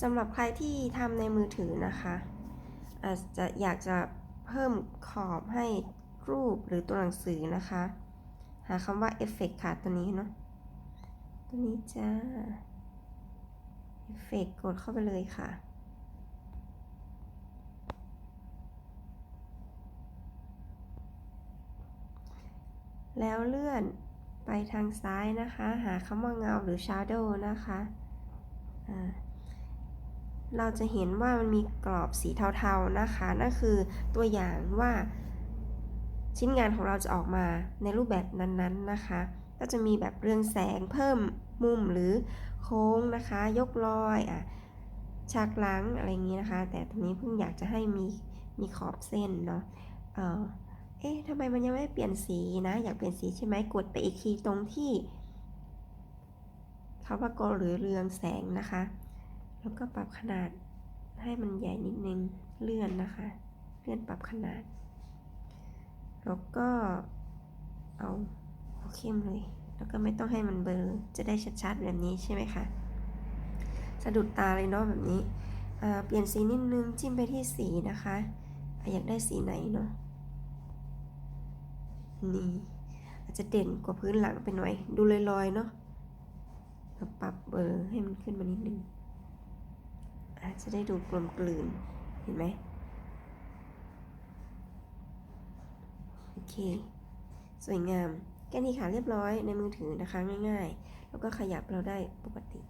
สำหรับใครที่ทำในมือถือนะคะ อาจจะอยากจะเพิ่มขอบให้รูปหรือตัวหนังสือนะคะ หาคำว่าเอฟเฟกค่ะตัวนี้เนาะตัวนี้จ้าเอฟเฟกกดเข้าไปเลยค่ะแล้วเลื่อนไปทางซ้ายนะคะ หาคำว่าเงาหรือ shadow นะคะ อ่า เราจะเห็นว่ามันมีกรอบสีเทาๆนะคะ นั่นคือตัวอย่างว่า ชิ้นงานของเราจะออกมาในรูปแบบนั้นๆนะคะ ก็จะมีแบบเรืองแสงเพิ่มมุมหรือโค้งนะคะ ยกรอยอะฉากหลังอะไรอย่างนี้นะคะ แต่ตรงนี้เพิ่งอยากจะให้มีมีขอบเส้นเนาะเออเอ๊ะทำไมมันยังไม่เปลี่ยนสีนะ อยากเปลี่ยนสีใช่ไหมกดไปอีกทีตรงที่คำว่าโกหรือเรืองแสงนะคะ แล้วก็ปรับขนาดให้มันใหญ่นิดนึง เลื่อนนะคะ เลื่อนปรับขนาด แล้วก็เอาเข้มเลย แล้วก็ไม่ต้องให้มันเบลอ จะได้ชัดๆแบบนี้ใช่ไหมคะ สะดุดตาเลยเนาะแบบนี้ เปลี่ยนสีนิดนึง จิ้มไปที่สีนะคะ อยากได้สีไหนเนาะ นี่อาจจะเด่นกว่าพื้นหลังไปหน่อย ดูลอยๆเนาะปรับเบอร์ให้มันขึ้นมานิดนึง จะได้ดูกลมกลืน เห็นไหมโอเค สวยงาม แค่นี้ค่ะเรียบร้อยในมือถือนะคะง่ายๆ แล้วก็ขยับเราได้ปกติ